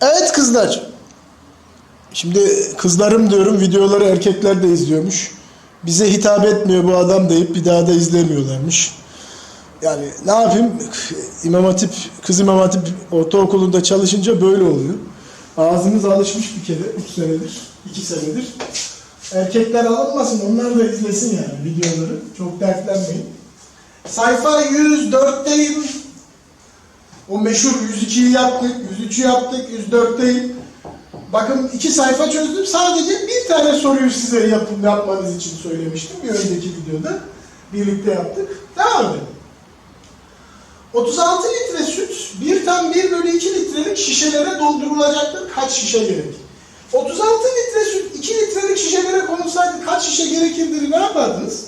Evet kızlar. Şimdi kızlarım diyorum videoları erkekler de izliyormuş. Bize hitap etmiyor bu adam deyip bir daha da izlemiyorlarmış. Yani ne yapayım? İmam Hatip, kız İmam Hatip ortaokulunda çalışınca böyle oluyor. Ağzımız alışmış bir kere 3 senedir, 2 senedir. Erkekler alınmasın, onlar da izlesin yani videoları. Çok dertlenmeyin. Sayfa 104'teyim. O meşhur 102'yi yaptık, 103'ü yaptık, 104'teyim. Bakın iki sayfa çözdüm. Sadece bir tane soruyu size yapın, yapmanız için söylemiştim bir önceki videoda. Birlikte yaptık. Devam edelim. 36 litre süt 1 tam 1 bölü 2 litrelik şişelere doldurulacaktır. Kaç şişe gerek? 36 litre süt 2 litrelik şişelere konulsaydı kaç şişe gerekirdi ne yapardınız?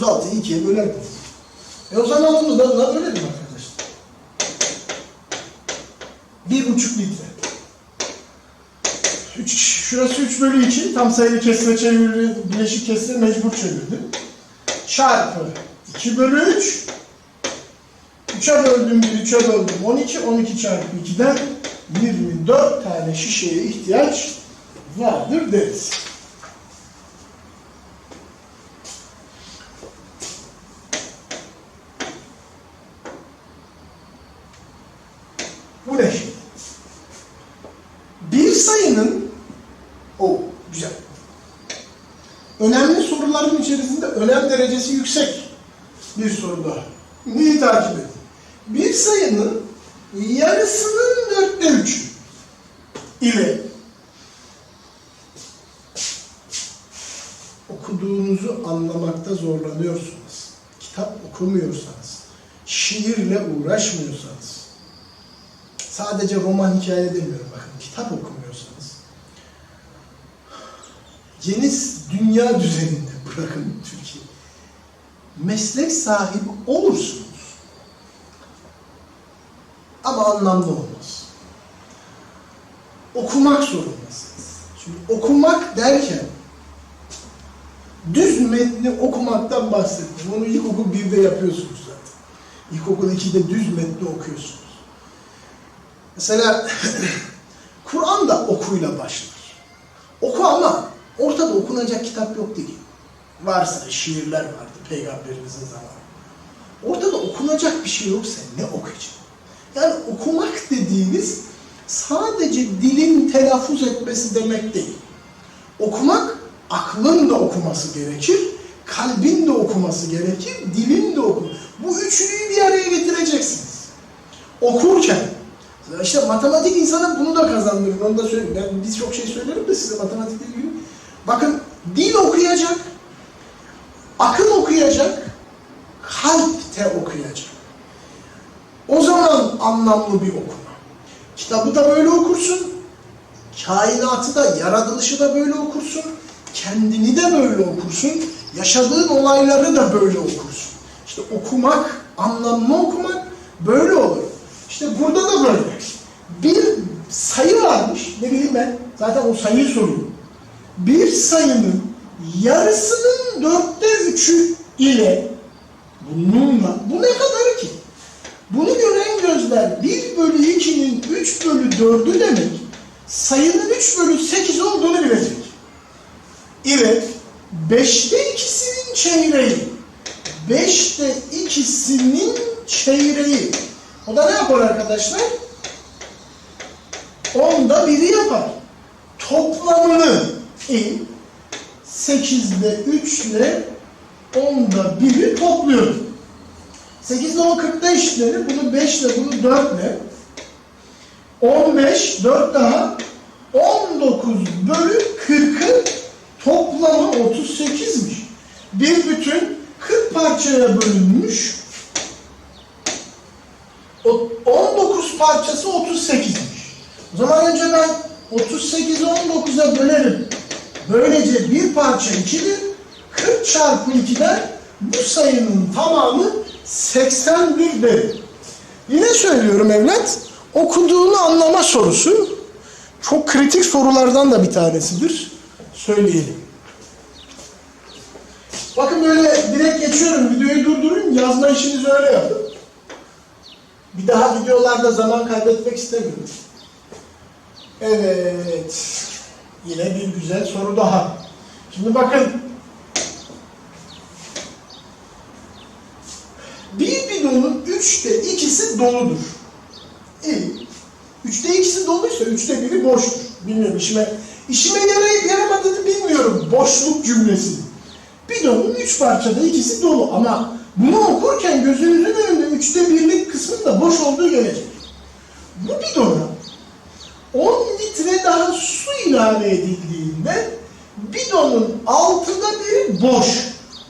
36'yı 2'ye bölerdiniz. E o zaman bunu da buna bölelim arkadaşlar. Bir buçuk litre. Üç, şurası 3 bölü 2. Tam sayılı kesre çevirdi. Bileşik kesre mecbur çevirdi. Çarpı 2 bölü 3. 3'e böldüm 1, 3'e böldüm 12. 12 çarpı 2'den 24 tane şişeye ihtiyaç vardır deriz. Bu ne şimdi? Bir sayının o güzel. Önemli soruların içerisinde önem derecesi yüksek bir soru daha. Neyi takip edin? Bir sayının yarısının dörtte üçü ile okuduğunuzu anlamakta zorlanıyorsunuz. Kitap okumuyorsanız, şiirle uğraşmıyorsanız, sadece roman hikaye demiyorum bakın, kitap okumuyorsanız, geniş dünya düzeninde bırakın Türkiye, meslek sahibi olursunuz. Ama anlamlı olmaz. Okumak zorundasınız. Şimdi okumak derken düz metni okumaktan bahsettim. Onu ilkokul 1'de yapıyorsunuz zaten. İlkokul 2'de düz metni okuyorsunuz. Mesela Kur'an da okuyla başlar. Oku ama ortada okunacak kitap yok değil. Varsa şiirler vardı peygamberimizin zamanı. Ortada okunacak bir şey yoksa ne okuyacaksın? Yani okumak dediğimiz sadece dilin telaffuz etmesi demek değil. Okumak aklın da okuması gerekir, kalbin de okuması gerekir, dilin de oku. Bu üçlüyü bir araya getireceksiniz. Okurken, işte matematik insana bunu da kazandırır, onu da söyleyeyim. Ben birçok şey söylerim de size matematikle ilgili. Bakın dil okuyacak, akıl okuyacak, kalp de okuyacak. O zaman anlamlı bir okuma. Kitabı da böyle okursun, kainatı da, yaratılışı da böyle okursun, kendini de böyle okursun, yaşadığın olayları da böyle okursun. İşte okumak, anlamlı okumak böyle olur. İşte burada da böyle. Bir sayı varmış, ne bileyim ben, zaten o sayıyı soruyorum. Bir sayının yarısının dörtte üçü ile bununla, bu ne kadar ki? Bunu gören gözler 1 bölü 2'nin 3 bölü 4'ü demek sayının 3 bölü 8 olduğunu bilecek. Evet, 5'te ikisinin çeyreği. 5'te ikisinin çeyreği. O da ne yapar arkadaşlar? 10'da biri yapar. Toplamını e, 8'de 3 ile 10'da biri topluyoruz. 8 ile 10 40'ta eşitlenir. Bunu 5 ile bunu 4 ile. 15, 4 daha 19 bölü 40'ın toplamı 38'miş. Bir bütün 40 parçaya bölünmüş. O 19 parçası 38'miş. O zaman önce ben 38'i 19'a bölerim. Böylece bir parça 2'dir. 40 çarpı 2'den bu sayının tamamı 81 derim. Yine söylüyorum evlat, okuduğunu anlama sorusu çok kritik sorulardan da bir tanesidir. Söyleyelim. Bakın böyle direkt geçiyorum, videoyu durdurayım, yazma işinizi öyle yapın. Bir daha videolarda zaman kaybetmek istemiyorum. Evet. Yine bir güzel soru daha. Şimdi bakın. Bir bidonun üçte ikisi doludur. İyi. Üçte ikisi doluysa üçte biri boştur. Bilmiyorum işime, işime yarayıp yaramadığını bilmiyorum. Boşluk cümlesi. Bidonun üç parçada ikisi dolu ama bunu okurken gözünüzün önünde üçte birlik kısmın da boş olduğu gelecek. Bu bidona 10 litre daha su ilave edildiğinde bidonun altıda biri boş.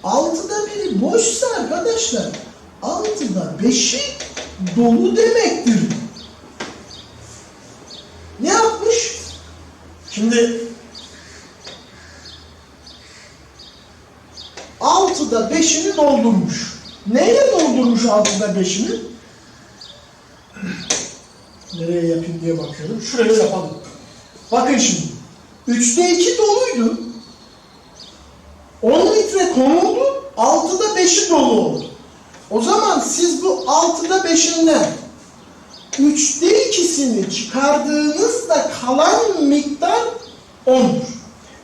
Altıda biri boşsa arkadaşlar altıda beşi dolu demektir. Ne yapmış? Şimdi altıda beşini doldurmuş. Neyle doldurmuş altıda beşini? Nereye yapayım diye bakıyorum. Şuraya yapalım. Bakın şimdi. Üçte iki doluydu. 10 litre konuldu. Altıda beşi dolu oldu. O zaman siz bu altıda beşinden üçte ikisini çıkardığınızda kalan miktar 10'dur.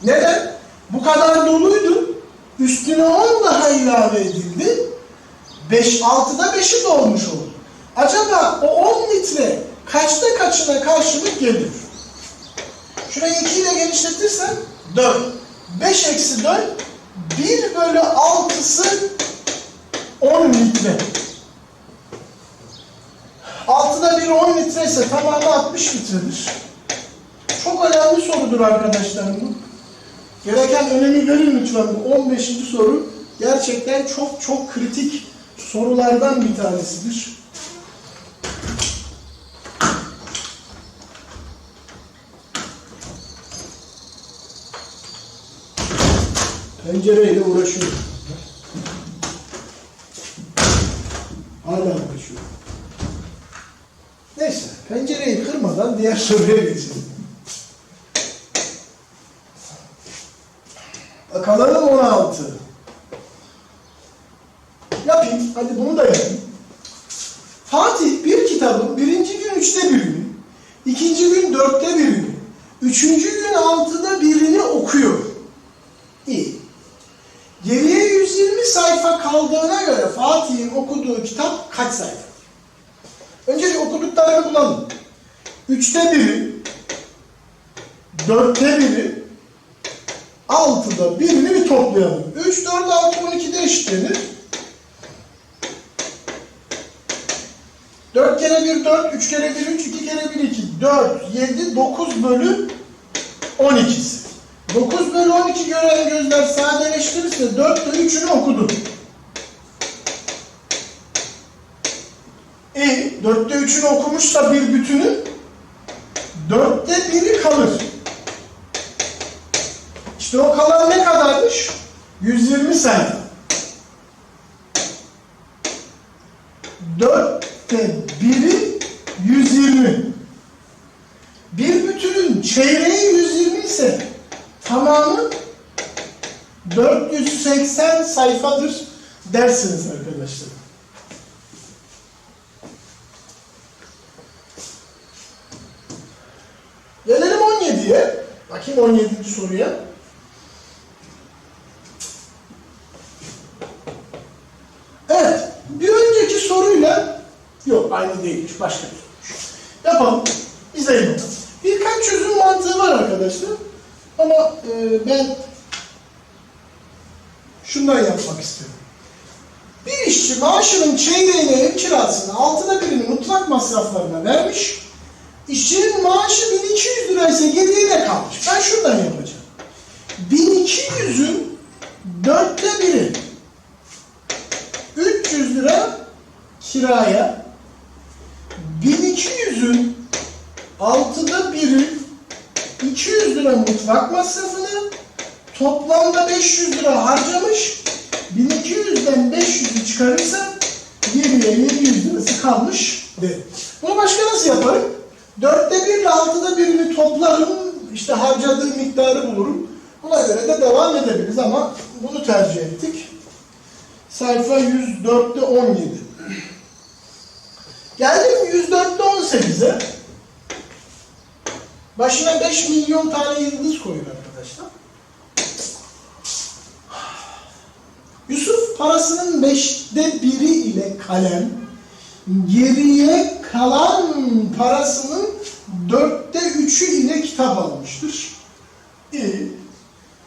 Neden? Bu kadar doluydu. Üstüne 10 daha ilave edildi. 5, 6'da 5'i dolmuş oldu. Acaba o 10 litre kaçta kaçına karşılık gelir? Şurayı 2 ile genişletirsem 4. 5 eksi 4 1 bölü 6'sı 10 litre. 6'da 1 10 litre ise tamamı 60 litredir. Çok önemli sorudur arkadaşlar bu. Gereken önemi verin lütfen bu 15. soru. Gerçekten çok çok kritik sorulardan bir tanesidir. Pencereyle uğraşıyorum. Hala uğraşıyorum. Neyse, pencereyi kırmadan diğer soruya geçelim. Bakalım 16. Yapayım, hadi bunu da yapayım. Fatih bir kitabın birinci gün üçte birini, ikinci gün dörtte birini, üçüncü gün altıda birini okuyor. İyi. Geriye 120 sayfa kaldığına göre Fatih'in okuduğu kitap kaç sayfa? Önce bir okuduklarını bulalım. Üçte biri, dörtte biri, altıda birini bir toplayalım. Üç, dört, altı, on iki de eşitlenir. Dört kere bir, dört, üç kere bir, üç, iki kere bir, iki, dört, yedi, dokuz bölü on ikisi. 9 bölü 12 gören gözler sadeleştirirse 4 ile 3'ünü okudu. E 4'te 3'ünü okumuşsa bir bütünün 4'te 1'i kalır. İşte o kalan ne kadarmış? 120 sayfa. 4'te 1'i 120. Bir bütünün çeyreği 120 ise tamamı 480 sayfadır dersiniz arkadaşlar. Gelelim 17'ye. Bakayım 17. soruya. Evet. Bir önceki soruyla yok aynı değilmiş. Başka bir soruymuş. Yapalım. İzleyin bakalım. Birkaç çözüm mantığı var arkadaşlar. Ama e, ben şundan yapmak istiyorum. Bir işçi maaşının çeyreğini ev kirasını, altına birini mutfak masraflarına vermiş. İşçinin maaşı 1200 liraysa geriye ne kalmış? Ben şuradan yapacağım. 1200'ün dörtte biri 300 lira kiraya 1200'ün altıda biri 200 lira mutfak masrafını toplamda 500 lira harcamış. 1200'den 500'ü çıkarırsa geriye 700 lirası kalmış derim. Bunu başka nasıl yaparım? Dörtte bir ile altıda birini toplarım, işte harcadığı miktarı bulurum. Buna göre de devam edebiliriz ama bunu tercih ettik. Sayfa 104'te 17. Geldim 104'te 18'e. Başına 5 milyon tane yıldız koyun arkadaşlar. Yusuf parasının beşte biri ile kalem, geriye kalan parasının dörtte üçü ile kitap almıştır. İyi.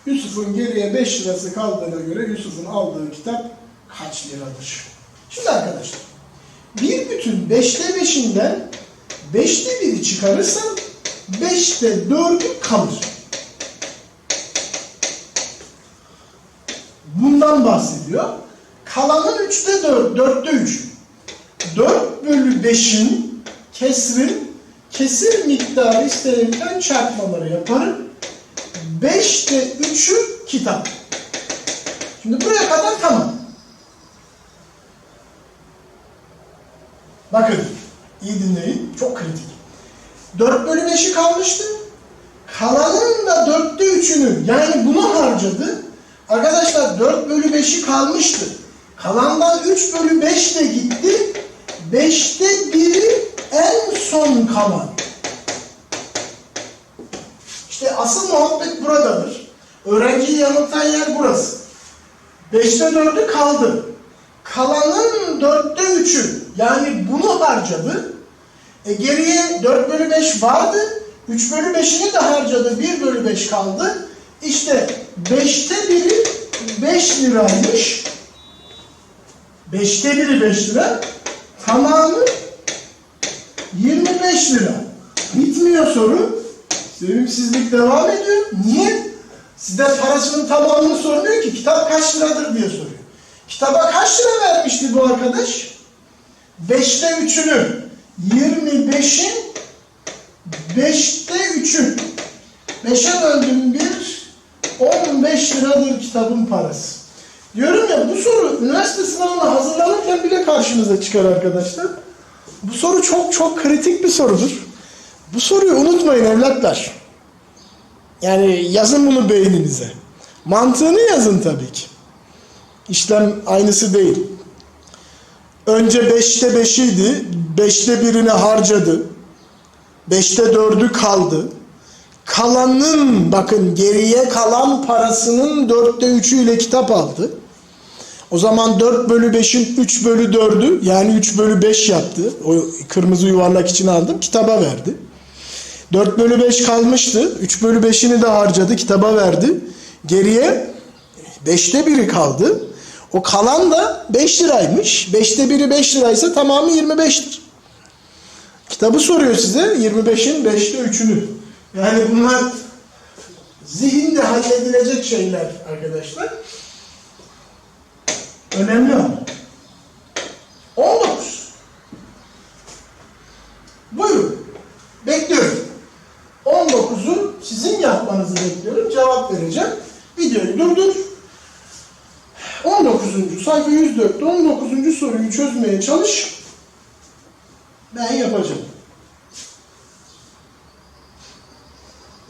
Yusuf'un geriye 5 lirası kaldığına göre Yusuf'un aldığı kitap kaç liradır? Şimdi arkadaşlar, bir bütün 5'te 5'inden 5'te 1'i çıkarırsan 5'te 4'ü kalır. Bundan bahsediyor. Kalanın 3'te 4, 4'te 3. 4 bölü 5'in kesrin kesir miktarı istenilden çarpmaları yaparım. 5'te 3'ü kitap. Şimdi buraya kadar tamam. Bakın, iyi dinleyin, çok kritik. 4 bölü 5'i kalmıştı. Kalanın da 4'te 3'ünü, yani bunu harcadı. Arkadaşlar 4 bölü 5'i kalmıştı. Kalandan 3 bölü 5 de gitti. 5'te 1'i en son kalan. İşte asıl muhabbet buradadır. Öğrenciyi yanıltan yer burası. 5'te 4'ü kaldı. Kalanın 4'te 3'ü yani bunu harcadı. E geriye 4 bölü 5 vardı. 3 bölü 5'ini de harcadı. 1 bölü 5 kaldı. İşte 5'te 1'i 5 liraymış. 5'te 1'i 5 lira. Tamamı 25 lira. Bitmiyor soru. Sevimsizlik devam ediyor. Niye? Sizden parasının tamamını sormuyor ki. Kitap kaç liradır diye soruyor. Kitaba kaç lira vermişti bu arkadaş? 5'te 3'ünü. 25'in 5'te 3'ü. 5'e böldüm bir 15 liradır kitabın parası. Diyorum ya bu soru üniversite sınavına hazırlanırken bile karşınıza çıkar arkadaşlar. Bu soru çok çok kritik bir sorudur. Bu soruyu unutmayın evlatlar. Yani yazın bunu beyninize. Mantığını yazın tabii ki. İşlem aynısı değil. Önce 5'te 5'iydi. 5'te birini harcadı. 5'te 4'ü kaldı. Kalanın bakın geriye kalan parasının 4'te 3'ü ile kitap aldı. O zaman 4 bölü 5'in 3 bölü 4'ü yani 3 bölü 5 yaptı. O kırmızı yuvarlak için aldım. Kitaba verdi. 4 bölü 5 kalmıştı. 3 bölü 5'ini de harcadı. Kitaba verdi. Geriye 5'te 1'i kaldı. O kalan da 5 liraymış. 5'te 1'i 5 liraysa tamamı 25'tir. Kitabı soruyor size 25'in 5'te 3'ünü. Yani bunlar zihinde halledilecek şeyler arkadaşlar. Önemli ama. 19. Buyurun. Bekliyorum. 19'u sizin yapmanızı bekliyorum. Cevap vereceğim. Videoyu durdur. 19. sayfa 104'te 19. soruyu çözmeye çalış. Ben yapacağım.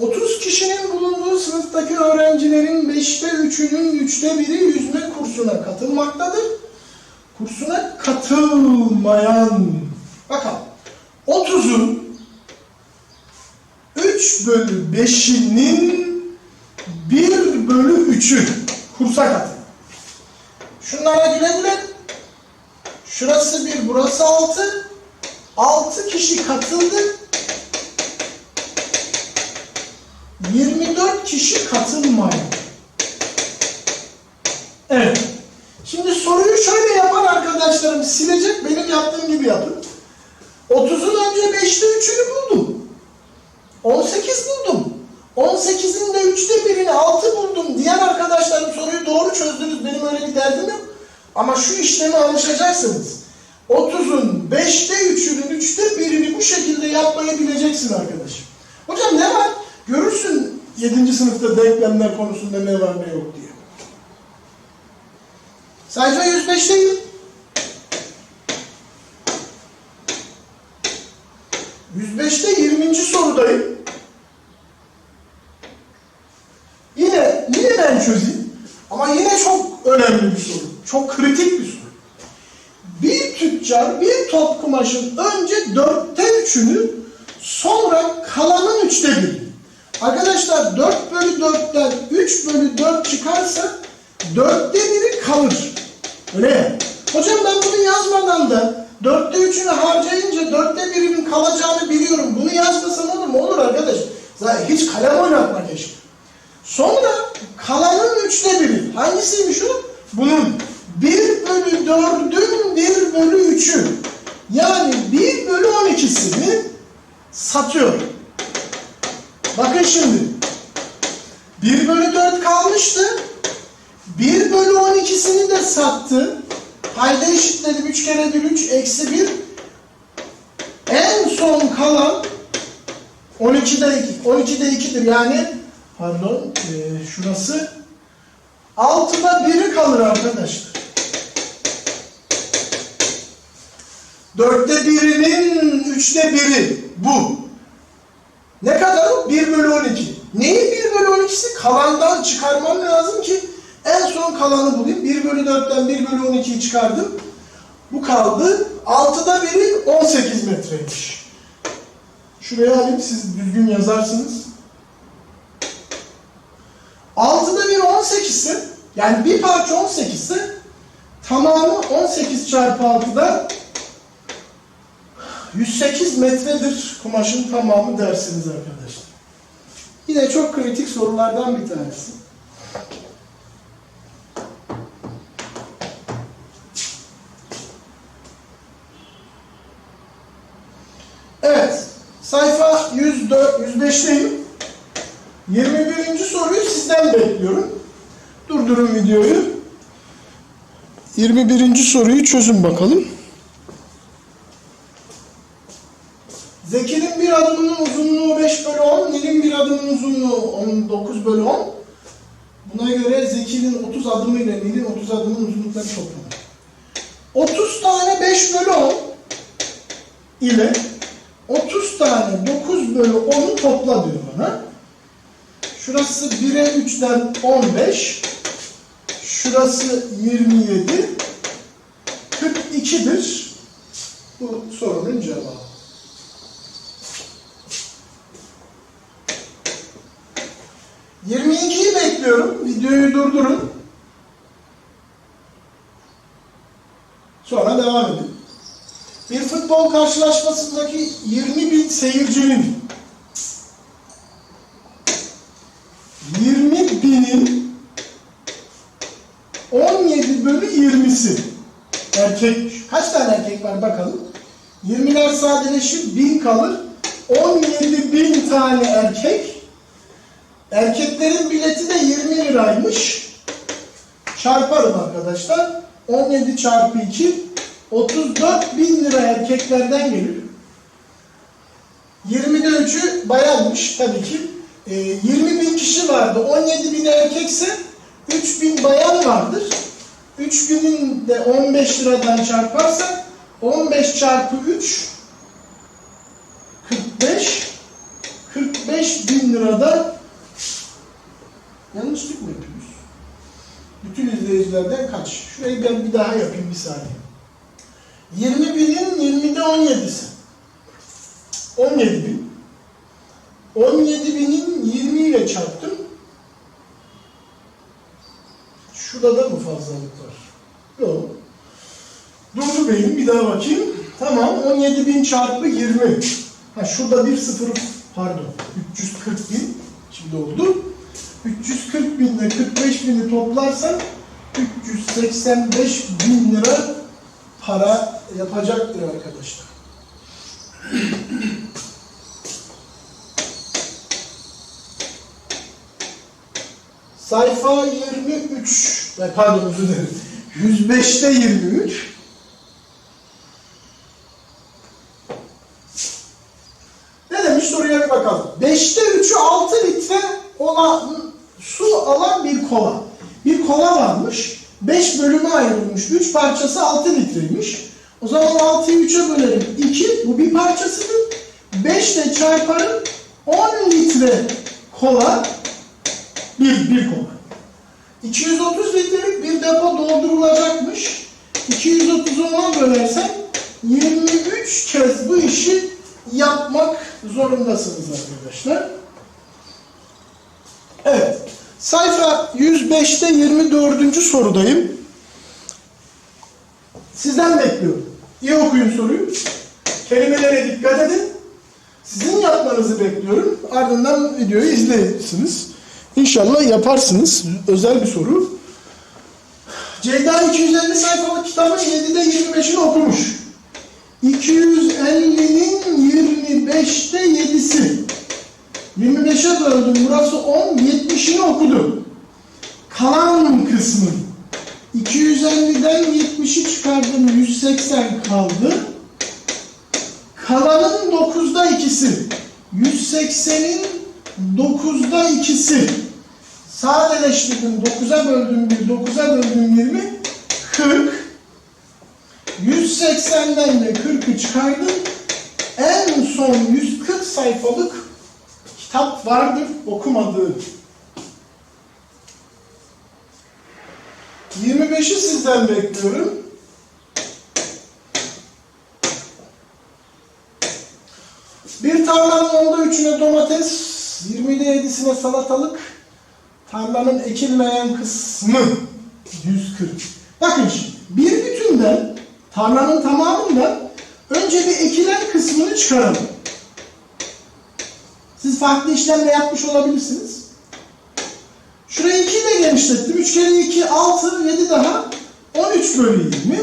30 kişinin bulunduğu sınıftaki öğrencilerin 5'te 3'ünün 3'te 1'i yüzme kursuna katılmaktadır. Kursuna katılmayan bakalım 30'un 3 bölü 5'inin 1 bölü 3'ü kursa katıl. Şunlara güle güle. Şurası 1, burası 6. 6 kişi katıldı. 24 kişi katılmayan. Evet. Şimdi soruyu şöyle yapan arkadaşlarım silecek benim yaptığım gibi yapın. 30'un önce 5'te 3'ünü buldum. 18 buldum. 18'in de 3'te birini 6 buldum diyen arkadaşlarım soruyu doğru çözdünüz. Benim öyle bir derdim yok. Ama şu işleme alışacaksınız. 30'un 5'te 3'ünün 3'te birini bu şekilde yapmayı bileceksin arkadaşım. Hocam ne var? Görürsün 7. sınıfta denklemler konusunda ne var ne yok diye. Sayfa 105'teyim. 105'te 20. sorudayım. Yine, yine ben çözeyim. Ama yine çok önemli bir soru. Çok kritik bir soru. Bir tüccar bir top kumaşın önce dörtte üçünü sonra kalanın üçte birini. Arkadaşlar 4 bölü 4'ten 3 bölü 4 çıkarsa dörtte biri kalır. Öyle. Hocam ben bunu yazmadan da dörtte üçünü harcayınca dörtte birinin kalacağını biliyorum. Bunu yazmasam olur mu? Olur arkadaş. Zaten hiç kalem oynatma keşke. Sonra kalanın üçte biri. Hangisiymiş o? Bunun 1 bölü 4'ün 1 bölü 3'ü. Yani 1 bölü 12'sini satıyor. Bakın şimdi. 1 bölü 4 kalmıştı. 1 bölü 12'sini de sattı. Payda eşitledim. 3 kere 1 3 eksi 1. En son kalan 12'de 2. 12'de 2'dir yani pardon e, şurası 6'da 1'i kalır arkadaşlar. 4'te 1'inin 3'te 1'i bu. Ne kadar o? 1 bölü 12. Neyin 1 bölü 12'si? Kalandan çıkarmam lazım ki en son kalanı bulayım. 1 bölü 4'ten 1 bölü 12'yi çıkardım. Bu kaldı. 6'da 1'i 18 metreymiş. Şuraya alayım siz düzgün yazarsınız. 6'da 1 18 ise yani bir parça 18 ise tamamı 18 çarpı 6'da 108 metredir kumaşın tamamı dersiniz arkadaşlar. Yine çok kritik sorulardan bir tanesi. Evet, sayfa 104, 105'teyim. 21. soruyu sizden bekliyorum. Durdurun videoyu. 21. soruyu çözün bakalım. Zeki'nin bir adımının uzunluğu 5 bölü 10, Nil'in bir adımının uzunluğu 19 bölü 10. Buna göre Zeki'nin 30 adımı ile Nil'in 30 adımının uzunlukları toplamı. 30 tane 5 bölü 10 ile 30 tane 9 bölü 10'u topla diyor bana. Şurası 1'e 3'ten 15. Şurası 27. 42'dir. Bu sorunun cevabı. Yirmi ikiyi bekliyorum. Videoyu durdurun. Sonra devam edin. Bir futbol karşılaşmasındaki 20 bin seyircinin 20 binin 17 bölü 20'si erkekmiş. Kaç tane erkek var bakalım. 20'ler sadeleşir 1000 kalır. 17 bin tane erkek. Erkeklerin bileti de 20 liraymış. Çarparım arkadaşlar. 17 çarpı 2 34 bin lira erkeklerden gelir. 20'de 3'ü bayanmış tabii ki. E, 20 bin kişi vardı. 17 bin erkekse 3 bin bayan vardır. 3 binin de 15 liradan çarparsak 15 çarpı 3 45 45 bin lirada yanlışlık mı yapıyoruz? Bütün izleyicilerden kaç? Şurayı ben bir daha yapayım bir saniye. 20 binin 20'de 17'si. 17 bin. 17 binin 20 ile çarptım. Şurada da mı fazlalık var? Yok. Durdu benim bir daha bakayım. Tamam 17 bin çarpı 20. Ha şurada bir sıfır pardon 340 bin şimdi oldu. 340 binle 45 bini toplarsan 385 bin lira para yapacaktır arkadaşlar. Sayfa 23, e, pardon özür dilerim. 105'te 23. Ne demiş soruya bir bakalım. 5'te 3'ü 6 litre olan su alan bir kova. Bir kova varmış. 5 bölüme ayrılmış. 3 parçası 6 litreymiş. O zaman 6'yı 3'e bölerim. 2 bu bir parçasıdır. 5 ile çarparım 10 litre kola bir, bir kova. 230 litrelik bir depo doldurulacakmış. 230'u 10'a bölersem 23 kez bu işi yapmak zorundasınız arkadaşlar. Evet. Sayfa 105'te 24. sorudayım. Sizden bekliyorum. İyi okuyun soruyu. Kelimelere dikkat edin. Sizin yapmanızı bekliyorum. Ardından videoyu izleyirsiniz. İnşallah yaparsınız. Özel bir soru. Ceyda 250 sayfalık kitabın 7'de 25'ini okumuş. 250'nin 25'te 7'si. 25'e böldüm. Burası 10. 70'ini okudu. Kalan kısmı. 250'den 70'i çıkardım. 180 kaldı. Kalanın 9'da ikisi. 180'in 9'da ikisi. Sadeleştirdim. 9'a böldüm 1, 9'a böldüm 20. 40. 180'den de 40'ı çıkardım. En son 140 sayfalık kitap vardır okumadığı. 25'i sizden bekliyorum. Bir tarlanın onda üçüne domates, 20'de yedisine salatalık, tarlanın ekilmeyen kısmı 140. Bakın şimdi, bir bütünden, tarlanın tamamından önce bir ekilen kısmını çıkaralım. Siz farklı işlemle yapmış olabilirsiniz. Şurayı 2 ile genişlettim. 3 kere 2, 6, 7 daha 13 bölü 20.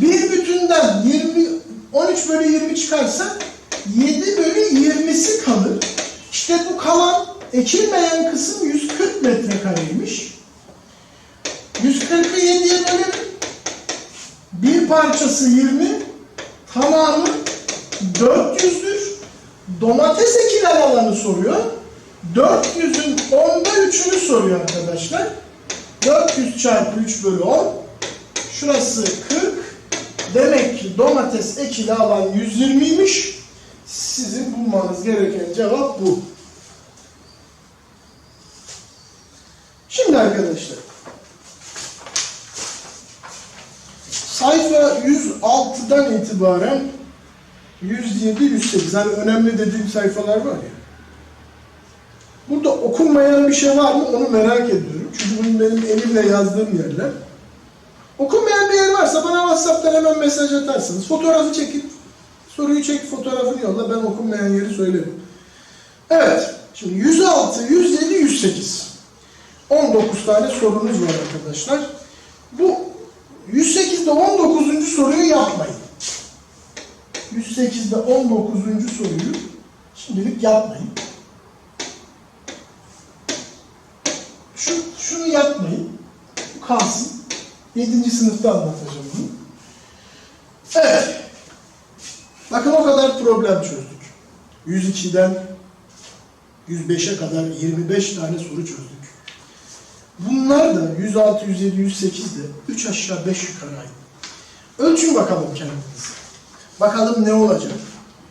Bir bütünden 20, 13 bölü 20 çıkarsa 7 bölü 20'si kalır. İşte bu kalan ekilmeyen kısım 140 metrekareymiş. 140'ı 7'ye bölelim. Bir parçası 20, tamamı 400'dür. Domates ekilen alanı soruyor. 400'ün 10'da 3'ünü soruyor arkadaşlar. 400 çarpı 3 bölü 10. Şurası 40. Demek ki domates ekili alan 120'ymiş. Sizin bulmanız gereken cevap bu. Şimdi arkadaşlar. Sayfa 106'dan itibaren 107, 108. Hani önemli dediğim sayfalar var ya. Burada okunmayan bir şey var mı onu merak ediyorum. Çünkü bunun benim elimle yazdığım yerler. Okunmayan bir yer varsa bana WhatsApp'tan hemen mesaj atarsınız. Fotoğrafı çekip, soruyu çek, fotoğrafını yolla. Ben okunmayan yeri söylerim. Evet. Şimdi 106, 107, 108. 19 tane sorunuz var arkadaşlar. Bu 108'de 19. soruyu yapmayın. 108'de 19. soruyu şimdilik yapmayın. Şu, şunu yapmayın. Bu kalsın. 7. sınıfta anlatacağım bunu. Evet. Bakın o kadar problem çözdük. 102'den 105'e kadar 25 tane soru çözdük. Bunlar da 106, 107, 108'de 3 aşağı 5 yukarı aynı. Ölçün bakalım kendinizi. Bakalım ne olacak.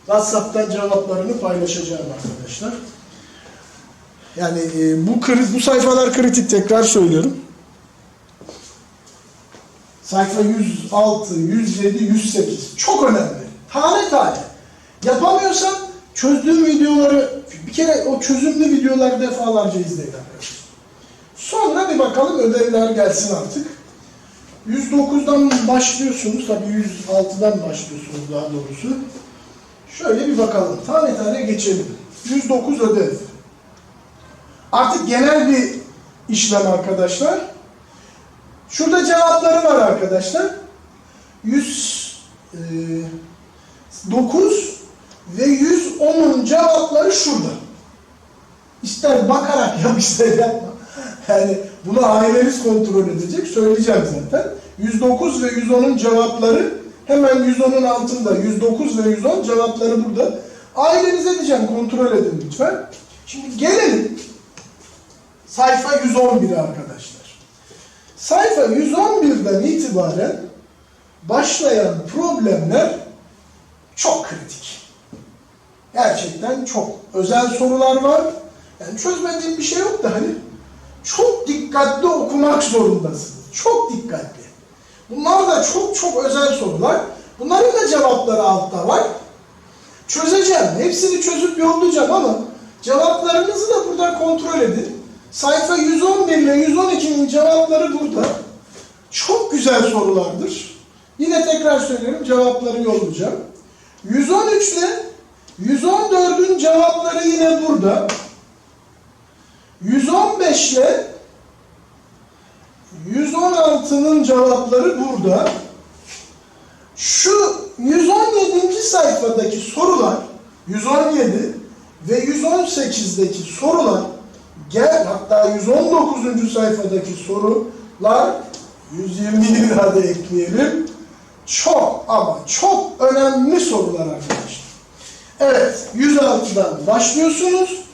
WhatsApp'tan cevaplarını paylaşacağım arkadaşlar. Yani e, bu bu sayfalar kritik tekrar söylüyorum. Sayfa 106, 107, 108 çok önemli. Tane tane. Yapamıyorsan çözdüğüm videoları bir kere o çözümlü videoları defalarca izleyin arkadaşlar. Sonra bir bakalım ödevler gelsin artık. 109'dan başlıyorsunuz, tabii 106'dan başlıyorsunuz daha doğrusu. Şöyle bir bakalım, tane tane geçelim. 109 ödev. Artık genel bir işlem arkadaşlar. Şurada cevapları var arkadaşlar. 109 ve 110'un cevapları şurada. İster bakarak yap ister yapma. Yani bunu aileniz kontrol edecek. Söyleyeceğim zaten. 109 ve 110'un cevapları hemen 110'un altında. 109 ve 110 cevapları burada. Ailenize diyeceğim kontrol edin lütfen. Şimdi gelelim sayfa 111 arkadaşlar. Sayfa 111'den itibaren başlayan problemler çok kritik. Gerçekten çok. Özel sorular var. Yani çözmediğim bir şey yok da hani çok dikkatli okumak zorundasınız. Çok dikkatli. Bunlar da çok çok özel sorular. Bunların da cevapları altta var. Çözeceğim. Hepsini çözüp yollayacağım ama cevaplarınızı da burada kontrol edin. Sayfa 111 ile 112'nin cevapları burada. Çok güzel sorulardır. Yine tekrar söylüyorum cevapları yollayacağım. 113 ile 114'ün cevapları yine burada. 115 ile 116'nın cevapları burada. Şu 117. sayfadaki sorular 117 ve 118'deki sorular gel hatta 119. sayfadaki sorular 120'yi daha da ekleyelim. Çok ama çok önemli sorular arkadaşlar. Evet 106'dan başlıyorsunuz.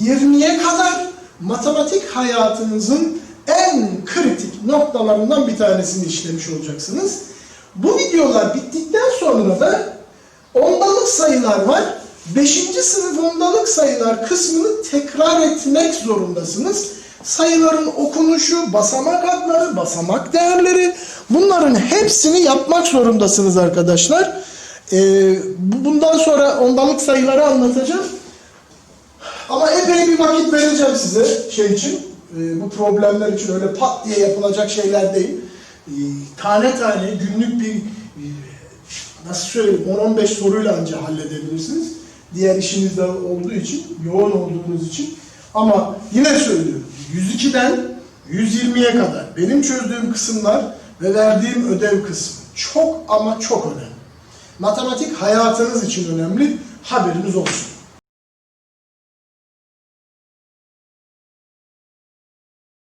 120'ye kadar matematik hayatınızın en kritik noktalarından bir tanesini işlemiş olacaksınız. Bu videolar bittikten sonra da ondalık sayılar var. 5. sınıf ondalık sayılar kısmını tekrar etmek zorundasınız. Sayıların okunuşu, basamak adları, basamak değerleri bunların hepsini yapmak zorundasınız arkadaşlar. Ee, bu- bundan sonra ondalık sayıları anlatacağım. Ama epey bir vakit vereceğim size şey için. Ee, bu problemler için öyle pat diye yapılacak şeyler değil. Ee, tane tane günlük bir e, nasıl söyleyeyim 10-15 soruyla anca halledebilirsiniz. Diğer işinizde olduğu için, yoğun olduğunuz için. Ama yine söylüyorum 102'den 120'ye kadar benim çözdüğüm kısımlar ve verdiğim ödev kısmı çok ama çok önemli. Matematik hayatınız için önemli. Haberiniz olsun.